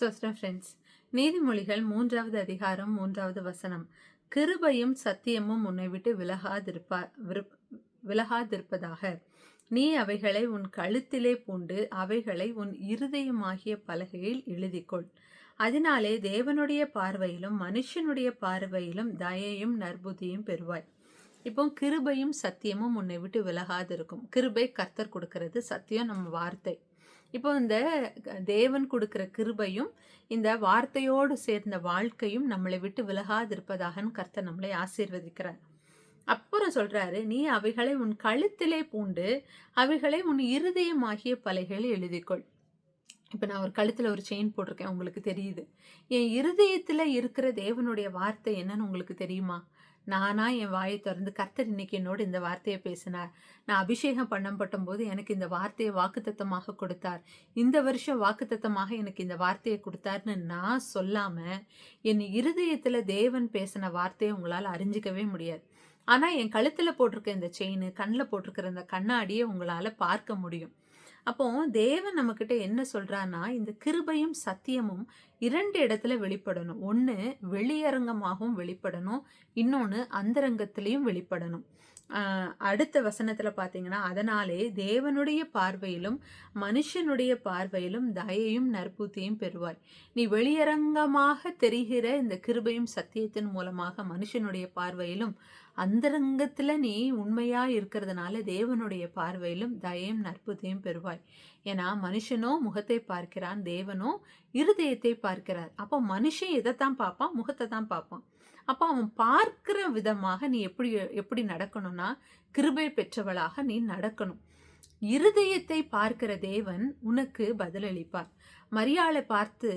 சோஸ்டம் friends நீதிமொழிகள் மூன்றாவது அதிகாரம் மூன்றாவது வசனம். கிருபையும் சத்தியமும் உன்னை விட்டு விலகாதிருப்பா விருப்- விலகாதிருப்பதாக. நீ அவைகளை உன் கழுத்திலே பூண்டு அவைகளை உன் இருதயமாகிய பலகையில் எழுதிக்கொள். அதனாலே தேவனுடைய பார்வையிலும் மனுஷனுடைய பார்வையிலும் தயையும் நற்புதியும் பெறுவாய். இப்போ கிருபையும் சத்தியமும் உன்னை விட்டு விலகாதிருக்கும். கிருபை கர்த்தர் கொடுக்கறது சத்தியம் நம்ம வார்த்தை. இப்போ இந்த தேவன் கொடுக்குற கிருபையும் இந்த வார்த்தையோடு சேர்ந்த வாழ்க்கையும் நம்மளை விட்டு விலகாதிருப்பதாகன்னு கர்த்தர் நம்மளை ஆசீர்வதிக்கிறார். அப்புறம் சொல்றாரு நீ அவைகளை உன் கழுத்திலே பூண்டு அவைகளை உன் இருதயமாகிய பலைகளை எழுதிக்கொள். இப்போ நான் ஒரு கழுத்தில் ஒரு செயின் போட்டிருக்கேன் உங்களுக்கு தெரியுது. என் இருதயத்தில் இருக்கிற தேவனுடைய வார்த்தை என்னன்னு உங்களுக்கு தெரியுமா? நானா என் வாயை திறந்து கர்த்தர் இன்னைக்கு என்னோட இந்த வார்த்தையை பேசினார். நான் அபிஷேகம் பண்ணப்பட்ட போது எனக்கு இந்த வார்த்தையை வாக்குத்தத்தமாக கொடுத்தார். இந்த வருஷம் வாக்குத்தத்தமாக எனக்கு இந்த வார்த்தையை கொடுத்தார்னு நான் சொல்லாம என் இருதயத்துல தேவன் பேசின வார்த்தையை உங்களால் அறிஞ்சிக்கவே முடியாது. ஆனா என் கழுத்துல போட்டிருக்க இந்த செயின் கண்ணில் போட்டிருக்கிற இந்த கண்ணாடியை உங்களால பார்க்க முடியும். அப்போ தேவன் நம்மக்கிட்ட என்ன சொல்கிறான்னா இந்த கிருபையும் சத்தியமும் இரண்டு இடத்துல வெளிப்படணும். ஒன்று வெளியரங்கமாகவும் வெளிப்படணும். இன்னொன்று அந்தரங்கத்திலையும் வெளிப்படணும். ஆஹ் அடுத்த வசனத்துல பார்த்தீங்கன்னா அதனாலே தேவனுடைய பார்வையிலும் மனுஷனுடைய பார்வையிலும் தயையும் நற்பூத்தியும் பெறுவாய். நீ வெளியரங்கமாக தெரிகிற இந்த கிருபையும் சத்தியத்தின் மூலமாக மனுஷனுடைய பார்வையிலும் அந்தரங்கத்துல நீ உண்மையா இருக்கிறதுனால தேவனுடைய பார்வையிலும் தயையும் நற்புதையும் பெறுவாய். ஏன்னா மனுஷனோ முகத்தை பார்க்கிறான் தேவனோ இருதயத்தை பார்க்கிறார். அப்போ மனுஷன் எதைத்தான் பார்ப்பான்? முகத்தை தான் பார்ப்பான். அப்போ அவன் பார்க்கிற விதமாக நீ எப்படி எப்படி நடக்கணும்னா கிருபை பெற்றவளாக நீ நடக்கணும். இருதயத்தை பார்க்கிற தேவன் உனக்கு பதிலளிப்பார். மரியாளை பார்த்து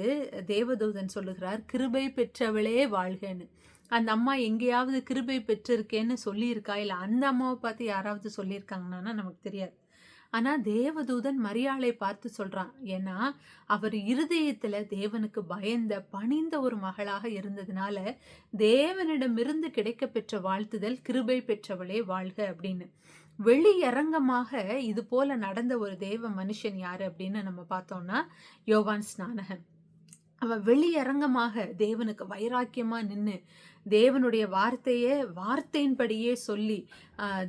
தேவதூதன் சொல்லுகிறார் கிருபை பெற்றவளே வாழ்கன்னு. அந்த அம்மா எங்கேயாவது கிருபை பெற்றிருக்கேன்னு சொல்லியிருக்கா? இல்லை அந்த அம்மாவை பார்த்து யாராவது சொல்லியிருக்காங்கன்னா நமக்கு தெரியாது. ஆனால் தேவதூதன் மரியாளை பார்த்து சொல்கிறான் ஏன்னா அவர் இருதயத்தில் தேவனுக்கு பயந்த பணிந்த ஒரு மகளாக இருந்ததுனால தேவனிடமிருந்து கிடைக்க பெற்ற வாழ்த்துதல் கிருபை பெற்றவளே வாழ்க அப்படின்னு. வெளியரங்கமாக இது போல நடந்த ஒரு தேவ மனுஷன் யார் அப்படின்னு நம்ம பார்த்தோம்னா யோவான் ஸ்நானகன். அவள் வெளியரங்கமாக தேவனுக்கு வைராக்கியமாக நின்று தேவனுடைய வார்த்தையை வார்த்தையின்படியே சொல்லி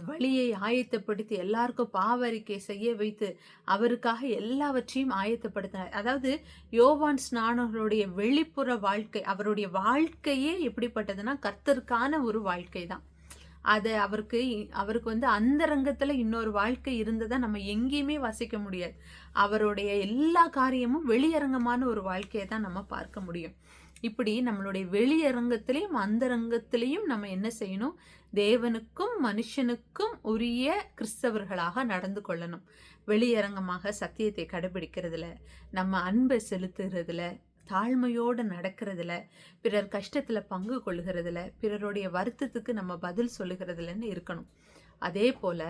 வழியை ஆயத்தப்படுத்தி எல்லாருக்கும் பாவரிக்கை செய்ய வைத்து அவருக்காக எல்லாவற்றையும் ஆயத்தப்படுத்தினார். அதாவது யோவான் ஸ்நானர்களுடைய வெளிப்புற வாழ்க்கை அவருடைய வாழ்க்கையே எப்படிப்பட்டதுன்னா கர்த்தருக்கான ஒரு வாழ்க்கை தான் அது அவருக்கு அவருக்கு வந்து அந்தரங்கத்துல இன்னொரு வாழ்க்கை இருந்ததை நம்ம எங்கேயுமே வசிக்க முடியாது. அவருடைய எல்லா காரியமும் வெளியரங்கமான ஒரு வாழ்க்கையை தான் நம்ம பார்க்க முடியும். இப்படி நம்மளுடைய வெளியரங்கத்திலையும் அந்தரங்கத்திலையும் நம்ம என்ன செய்யணும்? தேவனுக்கும் மனுஷனுக்கும் உரிய கிறிஸ்தவர்களாக நடந்து கொள்ளணும். வெளியரங்கமாக சத்தியத்தை கடைபிடிக்கிறதுல நம்ம அன்பை செலுத்துறதுல தாழ்மையோடு நடக்கிறதுல பிறர் கஷ்டத்தில் பங்கு கொள்கிறதுல பிறருடைய வருத்தத்துக்கு நம்ம பதில் சொல்லுகிறதுலன்னு இருக்கணும். அதே போல்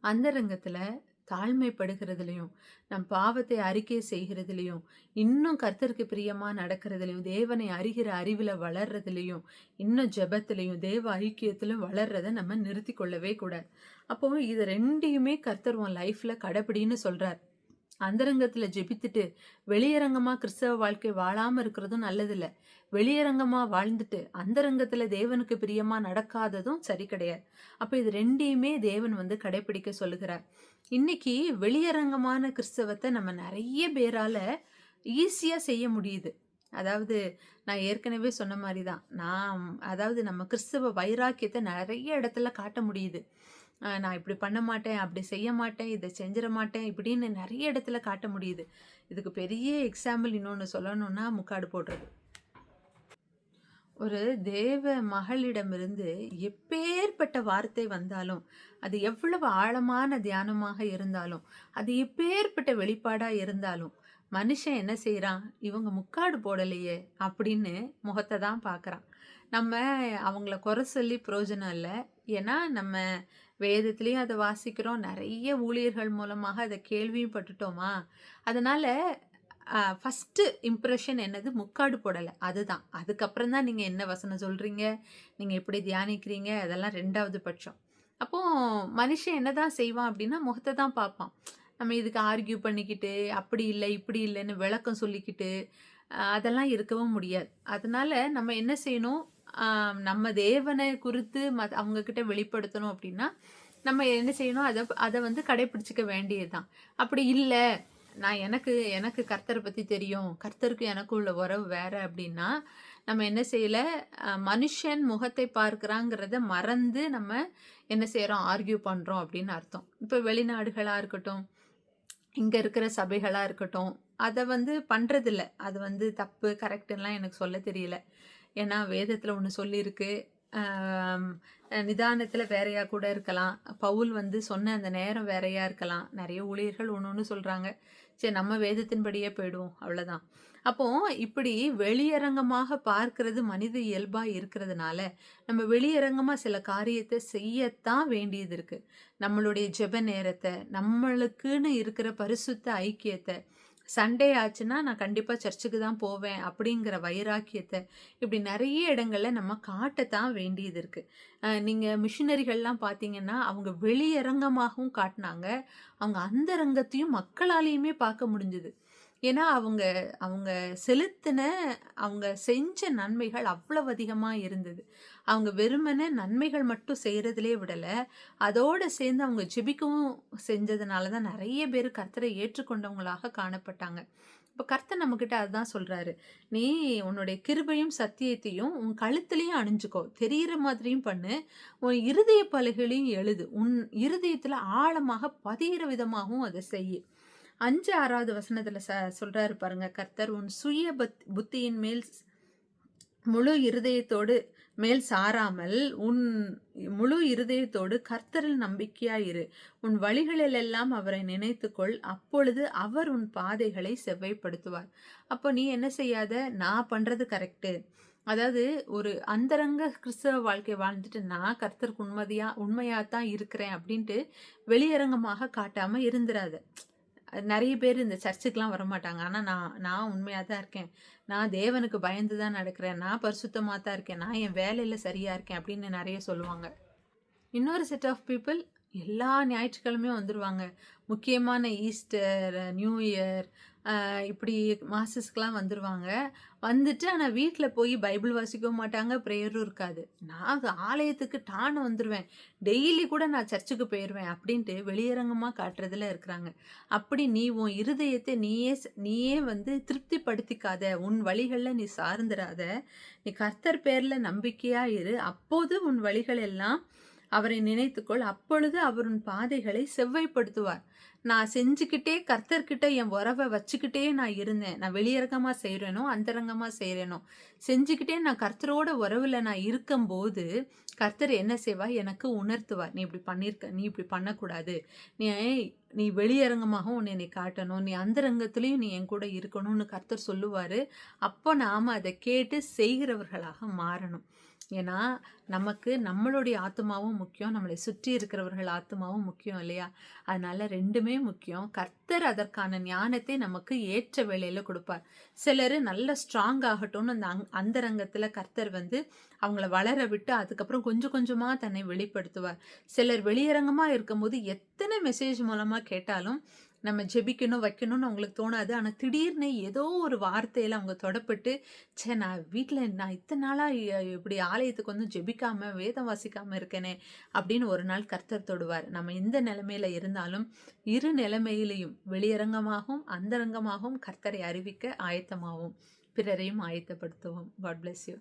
அந்தரங்கத்தில் தாழ்மைப்படுகிறதுலையும் நம் பாவத்தை அறிக்கை செய்கிறதுலையும் இன்னும் கர்த்தருக்கு பிரியமாக நடக்கிறதுலையும் தேவனை அறிகிற அறிவில் வளர்றதுலையும் இன்னும் ஜபத்துலையும் தேவ ஐக்கியத்திலும் வளர்றதை நம்ம நிறுத்தி கொள்ளவே கூடாது. அப்போ இது ரெண்டையுமே கர்த்தர் உன் லைஃப்பில் கடைப்பிடின்னு சொல்கிறார் அந்தரங்கத்தில் ஜெபித்துட்டு வெளியரங்கமாக கிறிஸ்தவ வாழ்க்கை வாழாமல் இருக்கிறதும் நல்லதில்லை. வெளியரங்கமாக வாழ்ந்துட்டு அந்தரங்கத்தில் தேவனுக்கு பிரியமாக நடக்காததும் சரி கிடையாது. அப்போ இது ரெண்டையுமே தேவன் வந்து கடைபிடிக்க சொல்லுகிறார். இன்னைக்கு வெளியரங்கமான கிறிஸ்தவத்தை நம்ம நிறைய பேரால் ஈஸியாக செய்ய முடியுது. அதாவது நான் ஏற்கனவே சொன்ன மாதிரி தான் நான் அதாவது நம்ம கிறிஸ்தவ வைராக்கியத்தை நிறைய இடத்துல காட்ட முடியுது. நான் இப்படி பண்ண மாட்டேன் அப்படி செய்ய மாட்டேன் இதை செஞ்சிட மாட்டேன் இப்படின்னு நிறைய இடத்துல காட்ட முடியுது. இதுக்கு பெரிய எக்ஸாம்பிள் இன்னொன்று சொல்லணும்னா முக்காடு போடுறது. ஒரு தேவ மகளிடமிருந்து எப்பேற்பட்ட வார்த்தை வந்தாலும் அது எவ்வளவு ஆழமான தியானமாக இருந்தாலும் அது எப்பேற்பட்ட வெளிப்பாடாக இருந்தாலும் மனுஷன் என்ன செய்கிறான் இவங்க முக்காடு போடலையே அப்படின்னு முகத்தை தான் பார்க்கறான். நம்ம அவங்கள குறை சொல்லி பிரயோஜனம் இல்லை. ஏன்னா நம்ம வேதத்துலேயும் அதை வாசிக்கிறோம். நிறைய ஊழியர்கள் மூலமாக அதை கேள்வியும் பட்டுட்டோமா? அதனால் ஃபஸ்ட்டு இம்ப்ரெஷன் என்னது? முக்காடு போடலை. அதுதான். அதுக்கப்புறம் தான் நீங்கள் என்ன வசனம் சொல்கிறீங்க நீங்கள் எப்படி தியானிக்கிறீங்க? அதெல்லாம் ரெண்டாவது பட்சம். அப்போது மனுஷன் என்னதான் செய்வான் அப்படின்னா முகத்தை தான் பார்ப்பான். நம்ம இதுக்கு ஆர்கியூ பண்ணிக்கிட்டு அப்படி இல்லை இப்படி இல்லைன்னு விளக்கம் சொல்லிக்கிட்டு அதெல்லாம் இருக்கவும் முடியாது. அதனால் நம்ம என்ன செய்யணும்? நம்ம தேவனை குறித்து மத் அவங்கக்கிட்ட வெளிப்படுத்தணும் அப்படின்னா நம்ம என்ன செய்யணும்? அதை அதை வந்து கடைபிடிச்சிக்க வேண்டியதுதான். அப்படி இல்லை நான் எனக்கு எனக்கு கர்த்தரை பற்றி தெரியும். கர்த்தருக்கு எனக்கு உள்ள உறவு வேற அப்படின்னா நம்ம என்ன செய்யல? மனுஷன் முகத்தை பார்க்குறாங்கிறத மறந்து நம்ம என்ன செய்கிறோம் ஆர்கியூ பண்ணுறோம் அப்படின்னு அர்த்தம். இப்போ வெளிநாடுகளாக இருக்கட்டும் இங்கே இருக்கிற சபைகளாக இருக்கட்டும் அதை வந்து பண்ணுறதில்ல அது வந்து தப்பு கரெக்டுலாம் எனக்கு சொல்ல தெரியல. ஏன்னா வேதத்தில் ஒன்று சொல்லியிருக்கு நிதானத்தில் வேறையாக கூட இருக்கலாம். பவுல் வந்து சொன்ன அந்த நேரம் வேறையாக இருக்கலாம். நிறைய ஊழியர்கள் ஒன்று ஒன்று சொல்கிறாங்க சரி நம்ம வேதத்தின்படியே போயிடுவோம். அவ்வளோதான் அப்போ இப்படி வெளியரங்கமாக பார்க்கறது மனித இயல்பாக இருக்கிறதுனால நம்ம வெளியரங்கமாக சில காரியத்தை செய்யத்தான் வேண்டியது இருக்குது நம்மளுடைய ஜெப நேரத்தை நம்மளுக்குன்னு இருக்கிற பரிசுத்த ஐக்கியத்தை சண்டே ஆச்சுன்னா நான் கண்டிப்பாக சர்ச்சுக்கு தான் போவேன் அப்படிங்கிற வைராக்கியத்தை இப்படி நிறைய இடங்களில் நம்ம காட்டத்தான் வேண்டியது இருக்குது நீங்கள் மிஷினரிகள்லாம் பார்த்தீங்கன்னா அவங்க வெளியரங்கமாகவும் காட்டினாங்க. அவங்க அந்த ரங்கத்தையும் மக்களாலேயுமே பார்க்க முடிஞ்சுது. ஏன்னா அவங்க அவங்க செலுத்தின அவங்க செஞ்ச நன்மைகள் அவ்வளவு அதிகமாக இருந்தது. அவங்க வெறுமனே நன்மைகள் மட்டும் செய்கிறதுலே விடலை. அதோடு சேர்ந்து அவங்க ஜெபிக்கவும் செஞ்சதுனால தான் நிறைய பேர் கர்த்தரை ஏற்றுக்கொண்டவங்களாக காணப்பட்டாங்க. இப்போ கர்த்தர் நம்மக்கிட்ட அதுதான் சொல்கிறாரு நீ உன்னுடைய கிருபையும் சத்தியத்தையும் உன் கழுத்துலையும் அணிஞ்சுக்கோ. தெரிகிற மாதிரியும் பண்ணு. உன் இருதய பலகைகளையும் எழுது. உன் இருதயத்தில் ஆழமாக பதிகிற விதமாகவும் அதை செய்யு அஞ்சு ஆறாவது வசனத்தில் ச சொல்கிறாரு பாருங்க கர்த்தர் உன் சுய பத் புத்தியின் மேல் முழு இருதயத்தோடு மேல் சாராமல் உன் முழு இருதயத்தோடு கர்த்தரில் நம்பிக்கையாயிரு. உன் வழிகளிலெல்லாம் அவரை நினைத்துக்கொள். அப்பொழுது அவர் உன் பாதைகளை செவ்வைப்படுத்துவார். அப்போ நீ என்ன செய்யாத? நான் பண்ணுறது கரெக்டு அதாவது ஒரு அந்தரங்க கிறிஸ்தவ வாழ்க்கை வாழ்ந்துட்டு நான் கர்த்தருக்கு உண்மதியாக உண்மையாக தான் இருக்கிறேன் அப்படின்ட்டு வெளியரங்கமாக காட்டாமல் இருந்துடாத நிறைய பேர் இந்த சர்ச்சுக்கெலாம் வரமாட்டாங்க. ஆனால் நான் நான் உண்மையாக தான் இருக்கேன். நான் தேவனுக்கு பயந்து தான் நடக்கிறேன். நான் பரிசுத்தமாக தான் இருக்கேன். நான் என் வேலையில் சரியாக இருக்கேன் அப்படின்னு நிறைய சொல்லுவாங்க. இன்னொரு செட் ஆஃப் பீப்புள் எல்லா ஞாயிற்றுக்கிழமையும் வந்துடுவாங்க முக்கியமான ஈஸ்டர் நியூ இயர் இப்படி மாசஸ்க்கெலாம் வந்துடுவாங்க வந்துட்டு ஆனால் வீட்டில் போய் பைபிள் வாசிக்கவும் மாட்டாங்க ப்ரேயரும் இருக்காது. நான் ஆலயத்துக்கு டான்னு வந்துடுவேன் டெய்லி கூட நான் சர்ச்சுக்கு போயிடுவேன் அப்படின்ட்டு வெளியரங்கமாக காட்டுறதுல இருக்கிறாங்க. அப்படி நீ உன் இருதயத்தை நீயே நீயே வந்து திருப்திப்படுத்திக்காத உன் வழிகளில் நீ சார்ந்துடாத நீ கர்த்தர் பேரில் நம்பிக்கையாக இரு. அப்போது உன் வழிகள் எல்லாம் அவரை நினைத்துக்கொள். அப்பொழுது அவரின் பாதைகளை செவ்வைப்படுத்துவார் நான் செஞ்சுக்கிட்டே கர்த்தர்கிட்ட என் உறவை வச்சுக்கிட்டே நான் இருந்தேன். நான் வெளியரங்கமாக செய்கிறேனோ அந்தரங்கமாக செய்கிறேனோ செஞ்சுக்கிட்டே நான் கர்த்தரோட உறவில் நான் இருக்கும்போது கர்த்தர் என்ன செய்வார்? எனக்கு உணர்த்துவார். நீ இப்படி பண்ணியிருக்க நீ இப்படி பண்ணக்கூடாது. நீ நீ வெளியரங்கமாகவும் உன்னை நீ காட்டணும். நீ அந்தரங்கத்துலேயும் நீ என் கூட இருக்கணும்னு கர்த்தர் சொல்லுவார். அப்போ நாம் அதை கேட்டு செய்கிறவர்களாக மாறணும். ஏன்னா நமக்கு நம்மளுடைய ஆத்மாவும் முக்கியம். நம்மளை சுற்றி இருக்கிறவர்கள் ஆத்மாவும் முக்கியம் இல்லையா? அதனால ரெண்டுமே முக்கியம். கர்த்தர் அதற்கான ஞானத்தை நமக்கு ஏற்ற வேலையில் கொடுப்பார். சிலர் நல்ல ஸ்ட்ராங் ஆகட்டும்னு அந்த அங் அந்தரங்கத்தில் கர்த்தர் வந்து அவங்கள வளர விட்டு அதுக்கப்புறம் கொஞ்சம் கொஞ்சமாக தன்னை வெளிப்படுத்துவார். சிலர் வெளியரங்கமாக இருக்கும்போது எத்தனை மெசேஜ் மூலமாக கேட்டாலும் நம்ம ஜெபிக்கணும் வைக்கணும்னு அவங்களுக்கு தோணாது. ஆனால் திடீர்னு ஏதோ ஒரு வார்த்தையில் அவங்க தொடப்பட்டு ச்சே நான் வீட்டில் நான் இத்தனை நாளாக இப்படி ஆலயத்துக்கு வந்து ஜெபிக்காமல் வேதம் வாசிக்காமல் இருக்கேனே அப்படின்னு ஒரு நாள் கர்த்தர் தொடுவார். நம்ம எந்த நிலைமையில் இருந்தாலும் இரு நிலைமையிலையும் வெளியரங்கமாகவும் அந்தரங்கமாகவும் கர்த்தரை அறிவிக்க ஆயத்தமாகவும் பிறரையும் ஆயத்தப்படுத்துவோம். God bless you